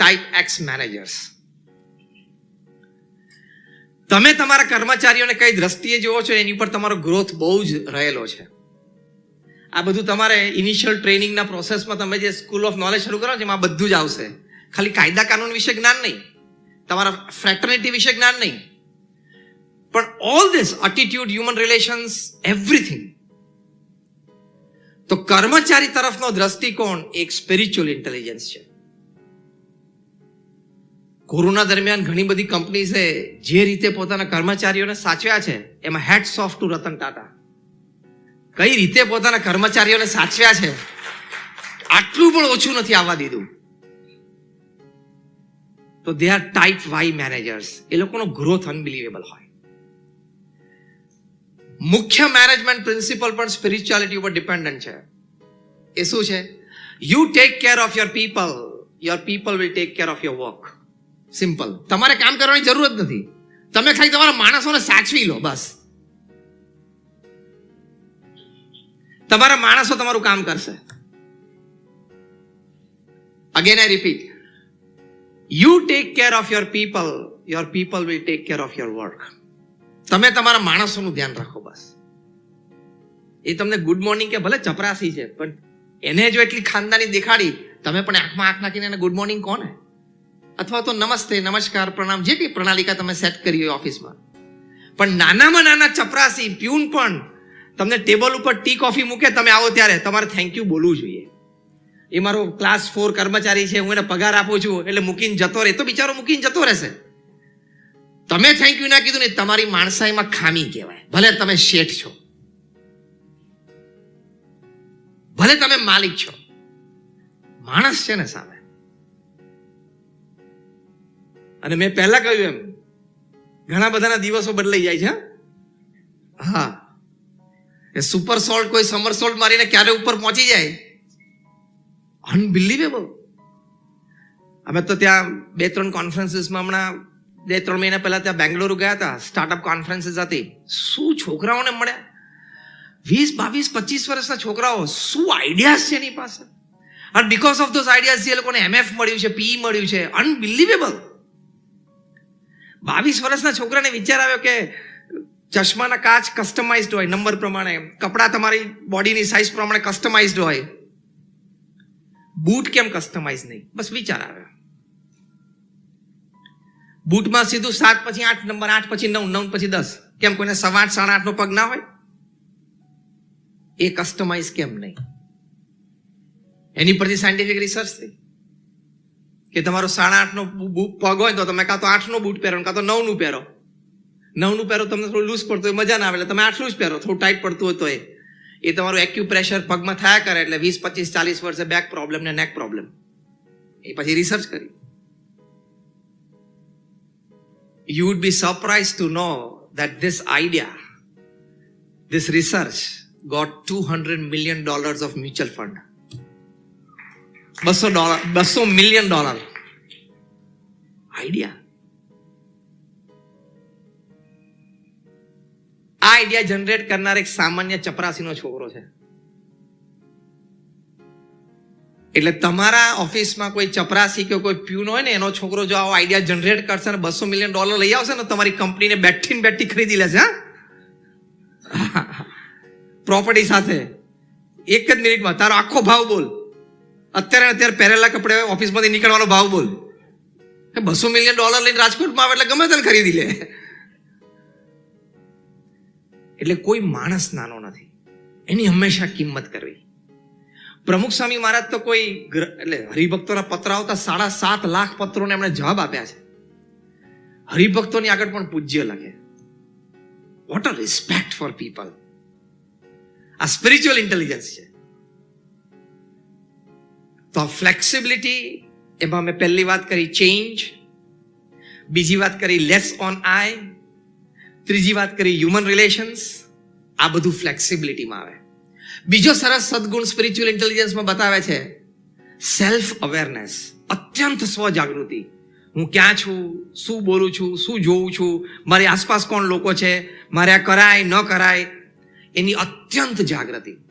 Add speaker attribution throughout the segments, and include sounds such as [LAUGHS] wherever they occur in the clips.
Speaker 1: type x managers તમે તમારા કર્મચારીઓને કઈ દ્રષ્ટિએ જોવો છો, એની ઉપર તમારો ગ્રોથ બહુ જ રહેલો છે. આ બધું તમારે ઇનિશિયલ ટ્રેનિંગના પ્રોસેસમાં તમે જે સ્કૂલ ઓફ નોલેજ શરૂ કરો છો, એમાં બધું જ આવશે. ખાલી કાયદા કાનૂન વિશે જ્ઞાન નહીં. તમારા ફ્રેટર્નિટી વિશે જ્ઞાન નહીં. પણ all this attitude human relations everything તો કર્મચારી તરફનો દ્રષ્ટિકોણ એક સ્પિરિચ્યુઅલ ઇન્ટેલિજન્સ છે. કોરોના દરમિયાન ઘણી બધી કંપનીઝે જે રીતે પોતાના કર્મચારીઓને સાચવ્યા છે, એમાં hats off to Ratan Tata. કઈ રીતે પોતાના કર્મચારીઓને સાચવ્યા છે, આટલું પણ ઓછું નથી આવવા દીધું. તો they are type Y managers એ લોકોનો ગ્રોથ અનબિલીવેબલ હોય. મુખ્ય મેનેજમેન્ટ પ્રિન્સિપલ પણ સ્પિરિચ્યુઆલિટી ઉપર ડિપેન્ડન્ટ છે. એ શું છે? You take care of your people your people will take care of your work simple તમારે કામ કરવાની જરૂર જ નથી. તમે ખાલી તમારા માણસોને સાચવી લો, બસ. તમારા માણસો તમારું કામ કરશે. Again I repeat you take care of your people your people will take care of your work તમે તમારા માણસોનું ધ્યાન રાખો, બસ. એ તમને ગુડ મોર્નિંગ કે ભલે ચપરાસી છે, પણ એને જો એટલી ખાનદાની દેખાડી, તમે પણ આંખમાં આંખ નાખીને ગુડ મોર્નિંગ કોને અથવા તો નમસ્તે, નમસ્કાર, પ્રણામ, જે કંઈ પ્રણાલિકા તમે સેટ કરી હોય ઓફિસમાં. પણ નાનામાં નાના ચપરાસી, પ્યુન પણ, તમને ટેબલ ઉપર ટી કોફી મૂકે, તમે આવો ત્યારે. તમારે થેન્ક યુ બોલવું જોઈએ. એ મારો ક્લાસ ફોર કર્મચારી છે, હું એને પગાર આપું છું, એટલે મૂકીને જતો રહે. તો બિચારો મૂકીને જતો રહેશે. તમે થેન્ક યુ ના કીધું ને, તમારી માણસાઈમાં ખામી કહેવાય. ભલે તમે શેઠ છો. ભલે તમે માલિક છો. માણસ છે ને સામે. અને મેં પહેલા કહ્યું એમ, ઘણા બધાના દિવસો બદલાઈ જાય છે, હા? એ સુપર સોલ્ટ કોઈ સમર સોલ્ટ મારીને ક્યારે ઉપર પહોંચી જાય? અનબિલીવેબલ અમે તો ત્યાં બે, ત્રણ કોન્ફરન્સીસમાં હમણાં બે, ત્રણ મહિના પહેલા ત્યાં બેંગ્લોર ગયા હતા સ્ટાર્ટઅપ કોન્ફરન્સીસ હતી. શું છોકરાઓને મળ્યા? વીસ, બાવીસ, પચીસ વર્ષના છોકરાઓ, શું આઈડિયાઝ છે એની પાસે? અને બિકોઝ ઓફ ધોઝ આઈડિયાઝ જે લોકોને એમએફ મળ્યું છે પી મળ્યું છે અનબિલીવેબલ બાવીસ વર્ષના છોકરાને વિચાર આવ્યો કે ચશ્માના કાચ કસ્ટમાઇઝડ હોય નંબર પ્રમાણે. કપડાં તમારી બોડીની સાઇઝ પ્રમાણે કસ્ટમાઇઝડ હોય. બૂટ કેમ કસ્ટમાઇઝ નહીં? બસ વિચાર આવ્યો. બૂટમાં સીધું સાત પછી આઠ નંબર આઠ પછી નવ નવ પછી દસ. કેમ કોઈને સવા આઠ સાડા આઠનો પગ ના હોય? એ કસ્ટમાઇઝ કેમ નહીં? એની પરથી સાયન્ટિફિક રિસર્ચ થઈ. કે તમારો સાડા આઠનો પગ હોય તો તમે કાં તો આઠનો બૂટ પહેરો કાં તો નવનું પહેરો. નવનું પહેરો તમને થોડું લૂઝ પડતું હોય મજા ના આવે એટલે તમે આઠનું જ પહેરો થોડું ટાઈટ પડતું હોય તો એ એ તમારું એક્યુ પ્રેશર પગમાં થયા કરે એટલે વીસ પચીસ ચાલીસ વર્ષે બેક પ્રોબ્લેમ ને નેક પ્રોબ્લેમ એ પછી રિસર્ચ કરી. You be surprised to know that that this idea, this research got 200 million dollars of mutual fund. બસો ડોલર, બસો મિલિયન ડોલર આઈડિયા આ આઈડિયા જનરેટ કરનાર એક સામાન્ય ચપરાસીનો છોકરો છે. એટલે તમારા ઓફિસમાં કોઈ ચપરાસી કે કોઈ પ્યુન હોય ને, એનો છોકરો જો આવો આઈડિયા જનરેટ કરશે ને, બસો મિલિયન ડોલર લઈ આવશે ને તમારી કંપનીને બેઠી ને બેઠી ખરીદી લેશે, હા? [LAUGHS] પ્રોપર્ટી સાથે. એક જ મિનિટમાં તારો આખો ભાવ બોલ. અત્યારે અત્યારે પહેરેલા કપડે ઓફિસમાંથી નીકળવાનો ભાવ બોલ. બસો મિલિયન ડોલર લઈને રાજકોટમાં આવે એટલે ગમે તેને ખરીદી લે. એટલે કોઈ માણસ નાનો નથી. એની હંમેશા કિંમત કરવી. પ્રમુખ સ્વામી મહારાજ તો કોઈ એટલે હરિભક્તોના પત્ર આવતા સાડા સાત લાખ પત્રોને એમણે જવાબ આપ્યા છે. હરિભક્તોની આગળ પણ પૂજ્ય લખે what a respect for people આ સ્પિરિચ્યુઅલ ઇન્ટેલિજન્સ છે. તો ફ્લેક્સિબિલિટી એમાં મેં પહેલી વાત કરી ચેન્જ બીજી વાત કરી લેસ ઓન આય ત્રીજી વાત કરી હ્યુમન રિલેશન્સ આ બધું ફ્લેક્સિબિલિટીમાં આવે. બીજો સરસ સદગુણ સ્પિરિચ્યુઅલ ઇન્ટેલિજન્સમાં બતાવે છે સેલ્ફ અવેરનેસ અત્યંત સ્વ જાગૃતિ હું ક્યાં છું, શું બોલું છું, શું જોઉં છું, મારી આસપાસ કોણ લોકો છે, મારે આ કરાય, ન કરાય, એની અત્યંત જાગૃતિ.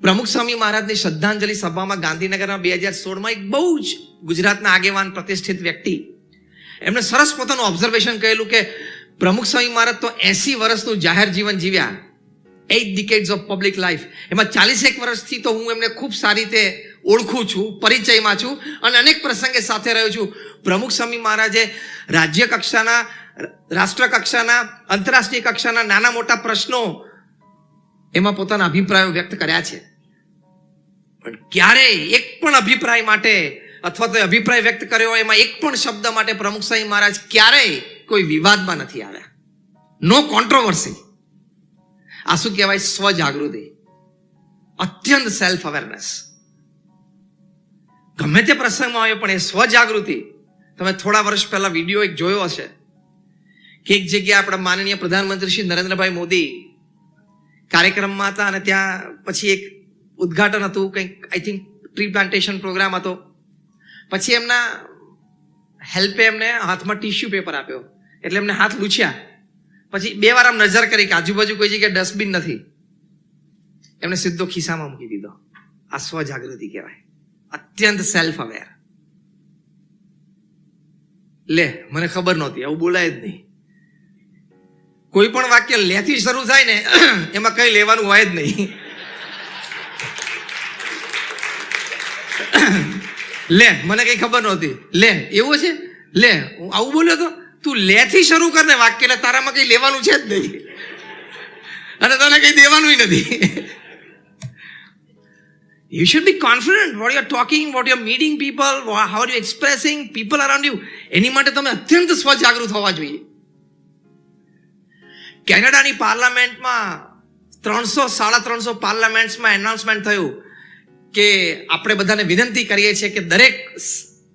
Speaker 1: પ્રમુખ સ્વામી મહારાજની શ્રદ્ધાંજલિ સભામાં ગાંધીનગરના બે હજાર સોળમાં એક બહુ જ ગુજરાતના આગેવાન પ્રતિષ્ઠિત વ્યક્તિ. એમણે સરસ પોતાનું ઓબ્ઝર્વેશન કહેલું કે પ્રમુખ સ્વામી મહારાજ તો એસી વર્ષનું જાહેર જીવન જીવ્યા. Eight decades of public life એમાં ચાલીસેક વર્ષથી તો હું એમને ખૂબ સારી રીતે ઓળખું છું, પરિચયમાં છું અને અનેક પ્રસંગે સાથે રહ્યો છું. પ્રમુખ સ્વામી મહારાજે રાજ્ય કક્ષાના, રાષ્ટ્ર કક્ષાના, આંતરરાષ્ટ્રીય કક્ષાના નાના મોટા પ્રશ્નો એમાં પોતાના અભિપ્રાયો વ્યક્ત કર્યા છે. પણ ક્યારેય એક પણ અભિપ્રાય માટે અથવા તો અભિપ્રાય વ્યક્ત કર્યો એમાં એક પણ શબ્દ માટે પ્રમુખ સાહેબ મહારાજ ક્યારેય કોઈ વિવાદમાં નથી આવ્યા. નો કોન્ટ્રોવર્સી આ શું કહેવાય? સ્વજાગૃતિ. અત્યંત સેલ્ફ અવેરનેસ ગમે તે પ્રસંગમાં આવ્યો, પણ એ સ્વજાગૃતિ. તમે થોડા વર્ષ પહેલા વીડિયો એક જોયો હશે કે એક જગ્યાએ આપણા માનનીય પ્રધાનમંત્રી શ્રી નરેન્દ્રભાઈ મોદી કાર્યક્રમમાં હતા અને ત્યાં પછી એક ઉદ્ઘાટન હતું, કંઈક I think tree plantation program હતો. પછી એમના હેલ્પે એમને હાથમાં ટીશ્યુ પેપર આપ્યો. એટલે એમને હાથ લૂછ્યા. પછી બે વાર આમ નજર કરી કે આજુબાજુ કોઈ જગ્યાએ ડસ્ટબિન નથી. એમને સીધો ખિસ્સામાં મૂકી દીધો. આ સ્વજાગૃતિ કહેવાય. અત્યંત સેલ્ફ અવેર લે, મને ખબર નહોતી, આવું બોલાય જ નહીં. કોઈ પણ વાક્ય લેથી શરૂ થાય ને, એમાં કઈ લેવાનું હોય જ નહીં. લે, મને કઈ ખબર નહોતી. લે, એવું છે લે, હું આવું બોલ્યો તો? તું લેથી શરૂ કરને વાક્ય, એટલે તારામાં કઈ લેવાનું છે જ નહીં. અને તને કઈ દેવાનું નથી. You should be confident what you're talking what you're meeting people how you expressing people around you. એની માટે તમે અત્યંત સ્વજાગૃત હોવા જોઈએ. કેનેડાની પાર્લામેન્ટમાં ત્રણસો, સાડા ત્રણસો પાર્લામેન્ટ્સમાં એનાઉન્સમેન્ટ થયું. કે આપણે બધાને વિનંતી કરીએ છીએ કે દરેક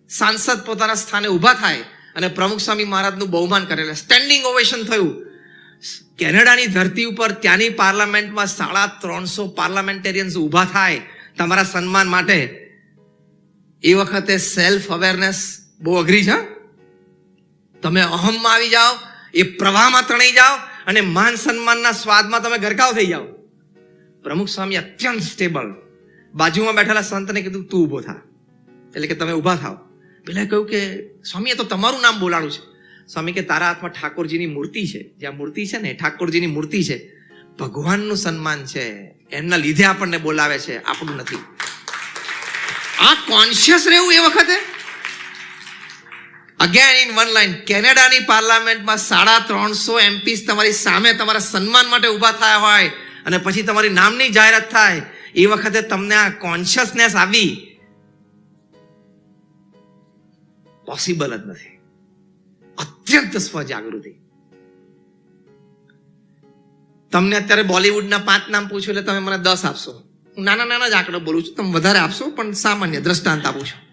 Speaker 1: સાંસદ પોતાના સ્થાને ઊભા થાય અને પ્રમુખ સ્વામી મહારાજનું બહુમાન કરેલા સ્ટેન્ડિંગ ઓવેશન થયું. કેનેડાની ધરતી ઉપર ત્યાંની પાર્લામેન્ટમાં સાડા ત્રણસો પાર્લામેન્ટેરિયન્સ ઊભા થાય તમારા સન્માન માટે. એ વખતે સેલ્ફ અવેરનેસ બહુ અઘરી છે તમે અહમમાં આવી જાઓ, એ પ્રવાહમાં તણાઈ જાઓ અને માન સન્માનના સ્વાદમાં તમે ગરકાવ થઈ જાઓ. પ્રમુખ સ્વામી અત્યંત સ્ટેબલ બાજુમાં બેઠેલા સંતને કીધું, તું ઊભો થા. એટલે કે, તમે ઊભા થાવ પેલા કહ્યું કે સ્વામી એ તો તમારું નામ બોલાણું છે. સ્વામી કે, તારા હાથમાં ઠાકોરજીની મૂર્તિ છે. જ્યાં મૂર્તિ છે ને ઠાકોરજીની મૂર્તિ છે. ભગવાનનું સન્માન છે. એમના લીધે આપણને બોલાવે છે. આપણું નથી. આ કોન્શિયસ રહેવું એ વખતે? અગેન ઇન વન લાઈન કેનેડાની પાર્લામેન્ટમાં સાડા ત્રણસો એમપીસ તમારી સામે તમારા સન્માન માટે ઊભા થયા હોય અને પછી તમારી નામની જાહેરાત થાય એ વખતે તમને આ કોન્શિયસનેસ આવી પોસિબલ જ નથી. અત્યંત સ્વજાગૃતિ. તમને અત્યારે બોલિવૂડના પાંચ નામ પૂછો એટલે તમે મને દસ આપશો. હું નાના નાના જ આંકડો બોલું છું, તમે વધારે આપશો, પણ સામાન્ય દ્રષ્ટાંત આપું છું.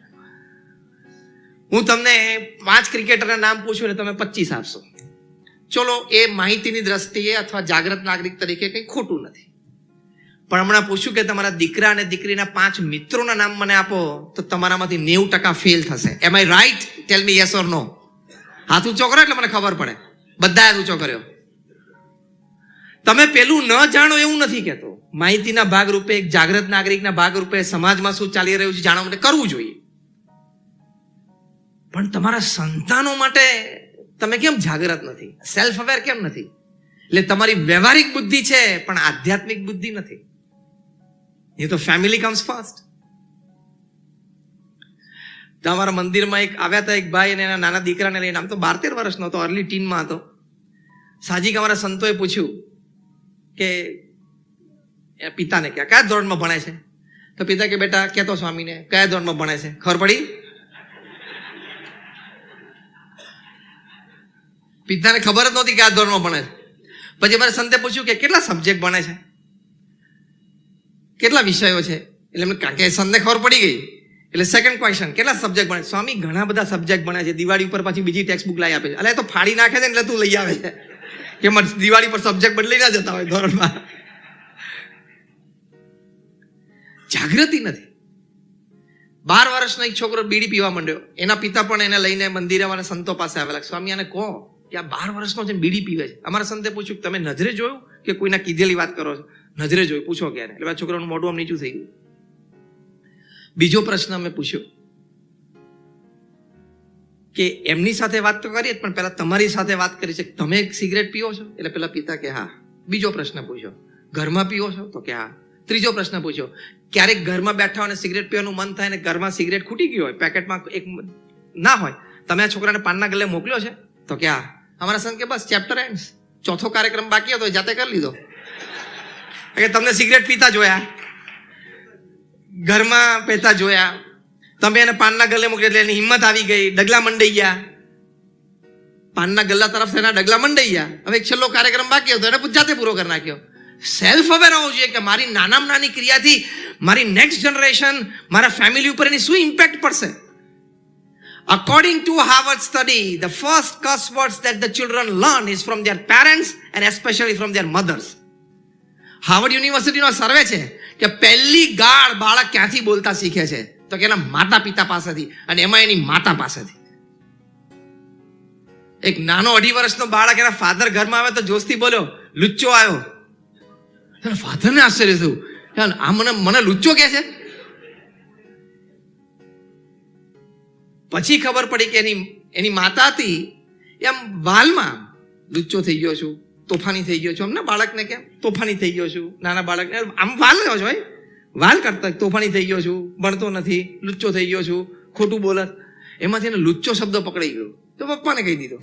Speaker 1: હું તમને પાંચ ક્રિકેટરના નામ પૂછું એટલે તમે પચીસ આપશો. ચલો, એ માહિતીની દ્રષ્ટિએ અથવા જાગૃત નાગરિક તરીકે કંઈ ખોટું નથી. પણ હમણાં પૂછ્યું કે તમારા દીકરા અને દીકરીના પાંચ મિત્રોના નામ મને આપો, તો તમારામાંથી નેવું ટકા ફેલ થશે. Am I right tell me yes or no હાથ ઊંચો કરો એટલે મને ખબર પડે. બધા હાથ ઊંચો કર્યો. તમે પેલું ન જાણો એવું નથી કહેતો. માહિતીના ભાગરૂપે, એક જાગૃત નાગરિકના ભાગરૂપે સમાજમાં શું ચાલી રહ્યું છે જાણવા માટે કરવું જોઈએ. પણ તમારા સંતાનો માટે તમે કેમ જાગૃત નથી? સેલ્ફ અવેર કેમ નથી? એટલે તમારી વ્યવહારિક બુદ્ધિ છે, પણ આધ્યાત્મિક બુદ્ધિ નથી. એ તો ફેમિલી કમ્સ ફર્સ્ટ અમારા મંદિરમાં એક આવ્યા હતા એક ભાઈ અને એના નાના દીકરાને લઈને, આમ તો બાર તેર વર્ષનો હતો અર્લી ટીનમાં હતો. સાજીક અમારા સંતોએ પૂછ્યું કે પિતાને કે કયા ધોરણમાં ભણે છે? તો પિતા કે, બેટા કહેતો સ્વામીને, કયા ધોરણમાં ભણે છે? ખબર પડી? પિતાને ખબર જ નહોતી કયા ધોરણમાં ભણે છે. પછી મારે સંતે પૂછ્યું કે, કેટલા સબ્જેક્ટ ભણે છે? કેટલા વિષયો છે? એટલે એમને કારણ કે સંતને ખબર પડી ગઈ. એટલે સેકન્ડ ક્વેશ્ચન કેટલા સબ્જેક્ટ ભણે? સ્વામી ઘણા બધા સબ્જેક્ટ ભણે છે. દિવાળી ઉપર પાછી બીજી ટેક્સ્ટ બુક લાવી આપે છે. એટલે તો ફાડી નાખે છે એટલે તું લઈ આવે છે. કે દિવાળી પર સબ્જેક્ટ બદલી ના જતા હોય ધોરણમાં. જાગૃતિ નથી. બાર વર્ષનો એક છોકરો બીડી પીવા માંડ્યો. એના પિતા પણ એને લઈને મંદિરે વાળા સંતો પાસે આવેલા સ્વામી, આને કહો કે આ બાર વર્ષનો છે બીડી પીવે છે. અમારા સંતે પૂછ્યું, તમે નજરે જોયું કે કોઈના કીધેલી વાત કરો છો? નજરે જોઈ, પૂછો ક્યારે? એટલે છોકરાનું મોઢું આમ નીચું થઈ ગયું. બીજો પ્રશ્ન અમે પૂછ્યો કે એમની સાથે વાત તો કરીએ પણ પેલા તમારી સાથે વાત કરી છે. તમે સિગરેટ પીઓ છો? એટલે પેલા પિતા કે, હા. બીજો પ્રશ્ન પૂછ્યો, ઘરમાં પીવો છો? તો કે, હા. ત્રીજો પ્રશ્ન પૂછ્યો, ક્યારેક ઘરમાં બેઠા હોય સિગરેટ પીવાનું મન થાય ને ઘરમાં સિગરેટ ખૂટી ગયું હોય, પેકેટમાં એક ના હોય, તમે આ છોકરાને પાનના ગલે મોકલ્યો છે? તો કે, હા. અમારા સંત કે, બસ ચેપ્ટર એન્ડ ચોથો કાર્યક્રમ બાકી હતો જાતે કરી લીધો. કે તમને સિગરેટ પીતા જોયા? ઘરમાં પીતા જોયા. તમે એને પાનના ગલ્લે મૂકી એટલે એની હિંમત આવી ગઈ. ડગલા મંડાઈ ગયા. પાનના ગલ્લા તરફ એના ડગલા મંડાઈ ગયા. હવે એક છેલ્લો કાર્યક્રમ બાકી હતો. એને જાતે પૂરો કરી નાખ્યો. સેલ્ફ અવેર હોવું જોઈએ કે મારી નાનામાં નાની ક્રિયાથી મારી નેક્સ્ટ જનરેશન મારા ફેમિલી ઉપર એની શું ઇમ્પેક્ટ પડશે? According to Harvard study, the first curse words that the children learn is from their parents and especially from their mothers. Harvard યુનિવર્સિટીનો સર્વે છે કે પહેલી ગાળ બાળક ક્યાંથી બોલતા શીખે છે? તો કે એના માતા પિતા પાસેથી અને એમાં એની માતા પાસેથી. એક નાનો અઢી વર્ષનો બાળક એના ફાધર ઘરમાં આવે તો જોશથી બોલ્યો, લુચ્ચો આવ્યો એના ફાધરને આશ્ચર્ય થયું. આ મને મને લુચ્ચો કે છે? પછી ખબર પડી કે એની એની માતા હતી એમ વાલમાં. લુચ્ચો થઈ ગયો છું. તોફાની થઈ ગયો છું. અમને બાળકને કેમ? તોફાની થઈ ગયો છું. નાના બાળકને આમ વાલ ગયો છો વાલ કરતા તોફાની થઈ ગયો છું. ભણતો નથી. લુચ્ચો થઈ ગયો છું. ખોટું બોલત. એમાંથી એને લુચ્ચો શબ્દ પકડાઈ ગયો. તો પપ્પાને કહી દીધો.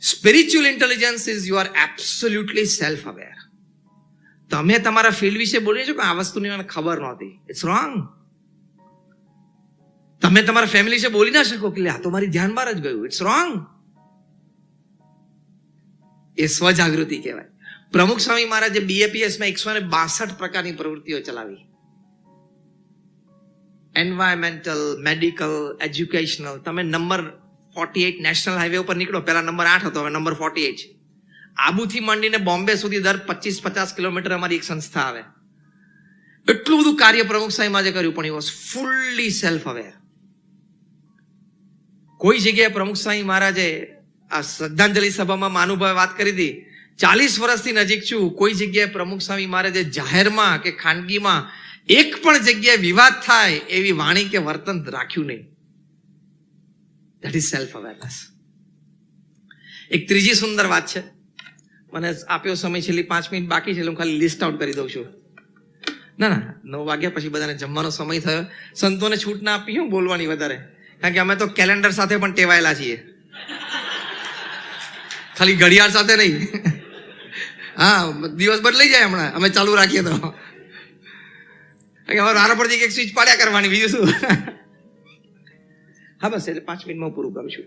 Speaker 1: Spiritual intelligence is you are absolutely self aware તમે તમારા ફિલ્ડ વિશે બોલી છો કે આ વસ્તુની મને ખબર નહોતી. ઇટ્સ રોંગ તમે તમારા ફેમિલી વિશે બોલી ના શકો કે આ તો મારી ધ્યાન બહાર જ ગયું. ઇટ્સ રોંગ એ સ્વજાગૃતિ કહેવાય. પ્રમુખ સ્વામી મહારાજે બીએપીએસમાં એકસો ને બાસઠ પ્રકારની પ્રવૃત્તિઓ ચલાવી. એન્વાયરમેન્ટલ મેડિકલ એજ્યુકેશનલ તમે number forty eight national highway ઉપર નીકળો પહેલા નંબર આઠ હતો, હવે નંબર ફોર્ટી એઇટ આબુથી માંડીને બોમ્બે સુધી દર પચીસ પચાસ કિલોમીટર અમારી એક સંસ્થા આવે. એટલું બધું કાર્ય પ્રમુખ સાહેબ આજે કર્યું, પણ એ વોઝ ફૂલ્લી સેલ્ફ અવેર કોઈ જગ્યાએ પ્રમુખ સ્વામી મહારાજે આ શ્રદ્ધાંજલિ સભામાં માનુભાઈ વાત કરી હતી. ચાલીસ વર્ષથી નજીક છું. કોઈ જગ્યાએ પ્રમુખ સ્વામી મહારાજે જાહેરમાં કે ખાનગીમાં એક પણ જગ્યાએ વિવાદ થાય એવી વાણી કે વર્તન રાખ્યું નહીં. ધેટ ઇઝ સેલ્ફ અવેરનેસ એક ત્રીજી સુંદર વાત છે. મને આપ્યો સમય છેલ્લી પાંચ મિનિટ બાકી છે હું ખાલી લિસ્ટ આઉટ કરી દઉં છું. ના ના, નવ વાગ્યા પછી બધાને જમવાનો સમય થયો. સંતોને છૂટ ના આપી, હું બોલવાની વધારે. કારણ કે અમે તો કેલેન્ડર સાથે પણ ટેવાયેલા છીએ. ખાલી ઘડિયાળ સાથે નહીં. હા દિવસ બદલાઈ જાય હમણાં. અમે ચાલુ રાખીએ તો. હવે રારા પરથી એક સ્વિચ પાડ્યા કરવાની, બીજું શું? હા, બસ, એટલે પાંચ મિનિટમાં પૂરું કરું છું.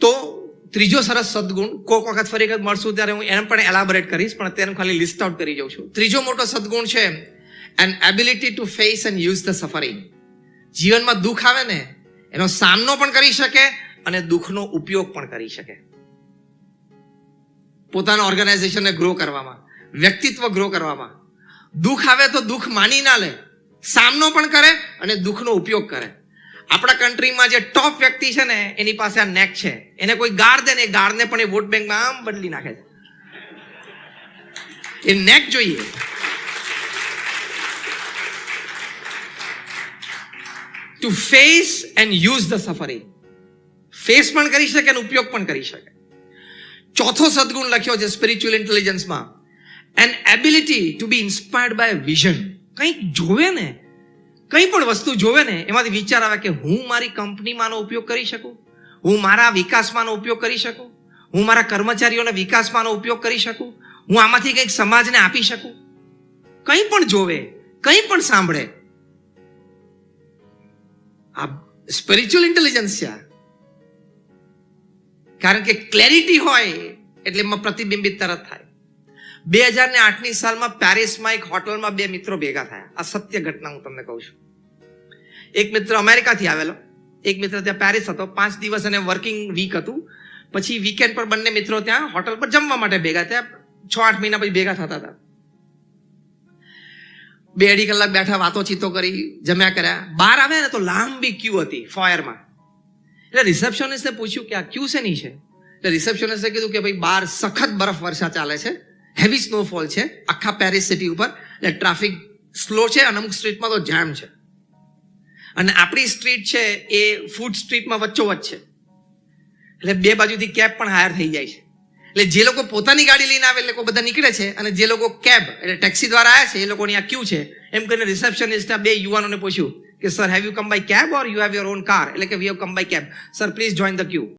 Speaker 1: તો ત્રીજો સરસ સદગુણ, કોક વખત ફરી વખત મળશું ત્યારે હું એને પણ એલાબોરેટ કરીશ, પણ અત્યારે ખાલી લિસ્ટ આઉટ કરી જાઉં છું. ત્રીજો મોટો સદગુણ છે an ability to face and use the suffering જીવનમાં દુઃખ આવે ને, એનો સામનો પણ કરી શકે અને દુઃખનો ઉપયોગ પણ કરી શકે. પોતાના ઓર્ગેનાઇઝેશનને ગ્રો કરવામાં, વ્યક્તિત્વ ગ્રો કરવામાં. દુઃખ આવે તો દુઃખ માની ના લે, સામનો પણ કરે અને દુઃખનો ઉપયોગ કરે. આપણા કન્ટ્રીમાં જે ટોપ વ્યક્તિ છે ને, એની પાસે આ નેક છે. એને કોઈ ગાળ દે ને, એ ગાળને પણ એ વોટ બેંકમાં આમ બદલી નાખે છે. એ નેક જોઈએ. To face and use the suffering face પણ કરી શકે અને ઉપયોગ પણ કરી શકે. ચોથો સદગુણ લખ્યો છે spiritual ઇન્ટેલિજન્સમાં an ability to be inspired by vision કંઈક જોવે ને, કંઈ પણ વસ્તુ જોવે ને, એમાંથી વિચાર આવે કે હું મારી કંપનીમાંનો ઉપયોગ કરી શકું? હું મારા વિકાસમાંનો ઉપયોગ કરી શકું? હું મારા કર્મચારીઓના વિકાસમાંનો ઉપયોગ કરી શકું? હું આમાંથી કંઈક સમાજને આપી શકું? કંઈ પણ જોવે, કંઈ પણ સાંભળે. આ સ્પિરિચ્યુઅલ ઇન્ટેલિજન્સ છે. કારણ કે ક્લેરિટી હોય એટલે એમાં પ્રતિબિંબિત તરત થાય. બે હજાર ને આઠની સાલમાં પેરિસમાં એક હોટલમાં બે મિત્રો ભેગા થયા. આ સત્ય ઘટના હું તમને કહું છું. એક મિત્ર અમેરિકાથી આવેલો. એક મિત્ર ત્યાં પેરિસ હતો. પાંચ દિવસ અને વર્કિંગ વીક હતું. પછી વીકેન્ડ પર બંને મિત્રો ત્યાં હોટલ પર જમવા માટે ભેગા થયા. છ આઠ મહિના પછી ભેગા થતા હતા. બે અઢી કલાક બેઠા વાતો ચીતો કરી, જમ્યા કર્યા. બહાર આવ્યા ને તો લાંબી ક્યુ હતી ફોયરમાં. એટલે રિસેપ્શનિસ્ટે પૂછ્યું કે આ ક્યુ શેની છે? રિસેપ્શનિસ્ટે કીધું કે ભાઈ બહાર સખત બરફ વર્ષા ચાલે છે. હેવી સ્નોફોલ છે. આખા પેરિસ સિટી ઉપર. એટલે ટ્રાફિક સ્લો છે અને અમુક સ્ટ્રીટમાં તો જામ છે. અને આપણી સ્ટ્રીટ છે એ ફૂડ સ્ટ્રીટમાં વચ્ચોવચ્ચ છે. એટલે બે બાજુથી કેબ પણ હાયર થઈ જાય છે. એટલે જે લોકો પોતાની ગાડી લઈને આવે, એ લોકો બધા નીકળે છે અને જે લોકો કેબ એટલે ટેક્સી દ્વારા આવ્યા છે, એ લોકોની આ ક્યુ છે. એમ કરીને રિસેપ્શનિસ્ટના બે યુવાનોને પૂછ્યું કે sir have you come by cab or you have your own car એટલે કે we have come by cab sir please join the queue